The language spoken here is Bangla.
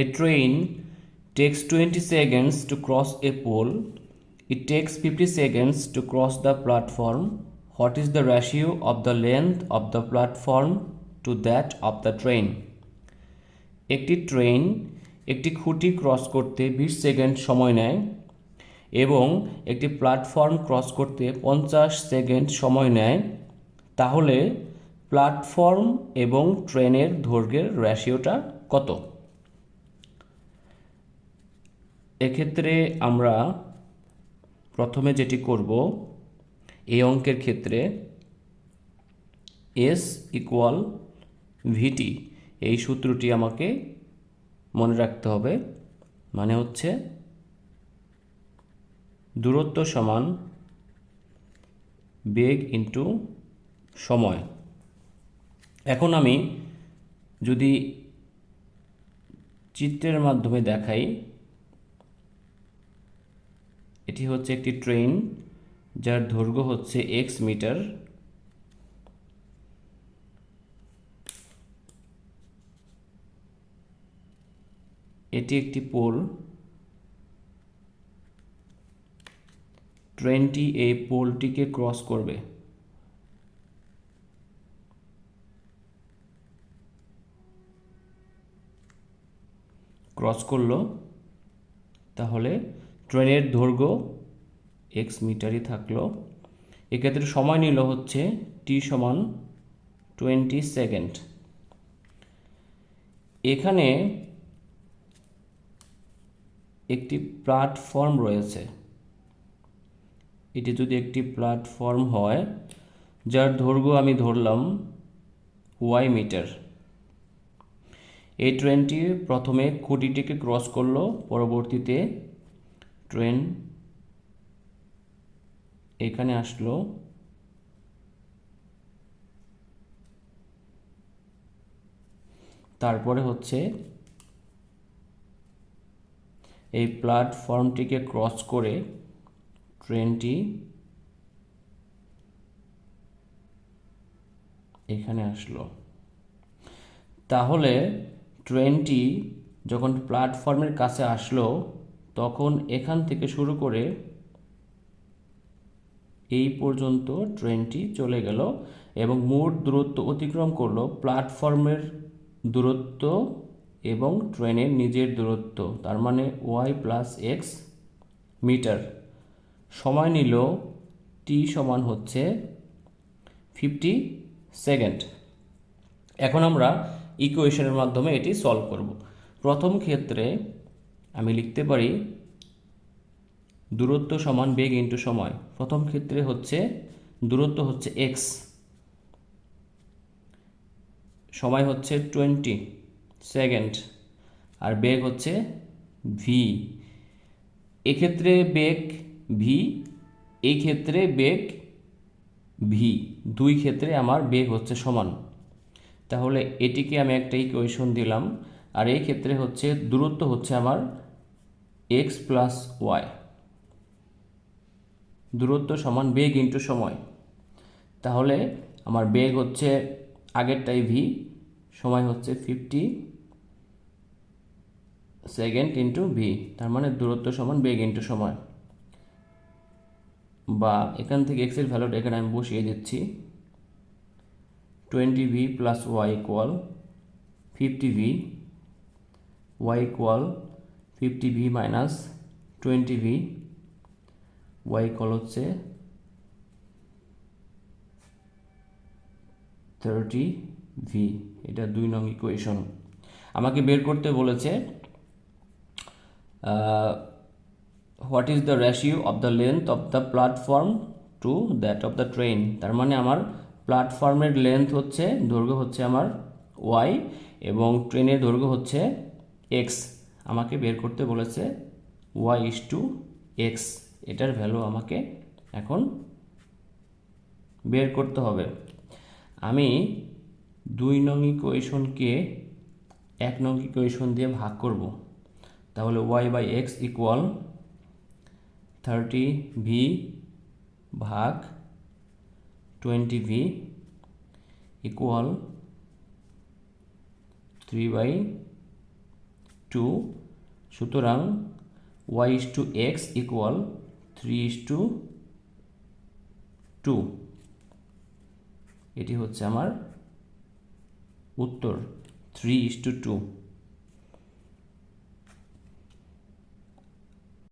A train takes 20 seconds to cross a pole. It takes 50 seconds to cross the platform. What is the ratio of the length of the platform to that of the train? একটি ট্রেন একটি খুঁটি ক্রস করতে 20 সেকেন্ড সময় নেয় এবং একটি প্ল্যাটফর্ম ক্রস করতে পঞ্চাশ সেকেন্ড সময় নেয় তাহলে প্ল্যাটফর্ম এবং ট্রেনের দৈর্ঘ্যের রেশিওটা কত এক্ষেত্রে আমরা প্রথমে যেটি করব, এই অঙ্কের ক্ষেত্রে এস ইকুয়াল ভিটি এই সূত্রটি আমাকে মনে রাখতে হবে। মানে হচ্ছে দূরত্ব সমান বেগ ইন্টু সময়। এখন আমি যদি চিত্রের মাধ্যমে দেখাই এটি হচ্ছে একটি ট্রেন যার দৈর্ঘ্য হচ্ছে এক্স মিটার। এটি একটি পোল। ট্রেনটি এই পোলটিকে ক্রস করবে। ক্রস করল। তাহলে ট্রেনের দৈর্ঘ্য এক্স মিটারই থাকল। এক্ষেত্রে সময় নিল হচ্ছে টি সমান টোয়েন্টি সেকেন্ড এখানে একটি প্ল্যাটফর্ম রয়েছে। এটি যদি একটি প্ল্যাটফর্ম হয়, যার দৈর্ঘ্য আমি ধরলাম ওয়াই মিটার। এই ট্রেনটি প্রথমে খুঁটিটিকে ক্রস করল, পরবর্তীতে ট্রেন এখানে আসলো। তারপরে হচ্ছে এই প্ল্যাটফর্মটিকে ক্রস করে ট্রেনটি এখানে আসলো। তাহলে ট্রেনটি যখন প্ল্যাটফর্মের কাছে আসলো তখন এখান থেকে শুরু করে এই পর্যন্ত ট্রেনটি চলে গেল এবং মোট দূরত্ব অতিক্রম করল প্ল্যাটফর্মের দূরত্ব এবং ট্রেনের নিজের দূরত্ব, তার মানে ওয়াই প্লাস এক্স মিটার। সময় নিল টি সমান হচ্ছে ফিফটি সেকেন্ড। এখন আমরা ইকুয়েশনের মাধ্যমে এটি সলভ করব। প্রথম ক্ষেত্রে আমি লিখতে পারি দূরত্ব সমান বেগ ইন্টু সময়। প্রথম ক্ষেত্রে হচ্ছে দূরত্ব হচ্ছে এক্স সময় হচ্ছে টোয়েন্টি সেকেন্ড আর বেগ হচ্ছে ভি এক্ষেত্রে বেগ ভি এই ক্ষেত্রে বেগ ভি দুই ক্ষেত্রে আমার বেগ হচ্ছে সমান। তাহলে এটিকে আমি একটা ইকুয়েশন দিলাম। আর এই ক্ষেত্রে হচ্ছে দূরত্ব হচ্ছে আমার এক্স প্লাস ওয়াই। দূরত্ব সমান বেগ ইন্টু সময়। তাহলে আমার বেগ হচ্ছে আগেরটাই ভি সময় হচ্ছে ফিফটি সেকেন্ড ইন্টু ভি তার মানে দূরত্ব সমান বেগ ইন্টু সময়। বা এখান থেকে এক্সের ভ্যালুটা এখানে আমি বসিয়ে দিচ্ছি। Twenty V plus Y equal fifty V Y equal fifty V minus twenty V Y equal হচ্ছে থার্টি ভি এটা দুই নং ইকুয়েশন আমাকে বের করতে বলেছে what is the ratio of the length of the platform to that of the train তার মানে আমার প্ল্যাটফর্মের লেন্থ হচ্ছে, দৈর্ঘ্য হচ্ছে আমার ওয়াই এবং ট্রেনের দৈর্ঘ্য হচ্ছে এক্স আমাকে বের করতে বলেছে ওয়াই ইস টু এক্স এটার ভ্যালু আমাকে এখন বের করতে হবে। আমি দুই নং ইকুয়েশনকে এক নং ইকুয়েশন দিয়ে ভাগ করব। তাহলে Y by X equal thirty V ভাগ twenty V equal three by two, সুতরাং Y is to X equal three is to two এটি হচ্ছে আমার উত্তর থ্রি ইস টু টু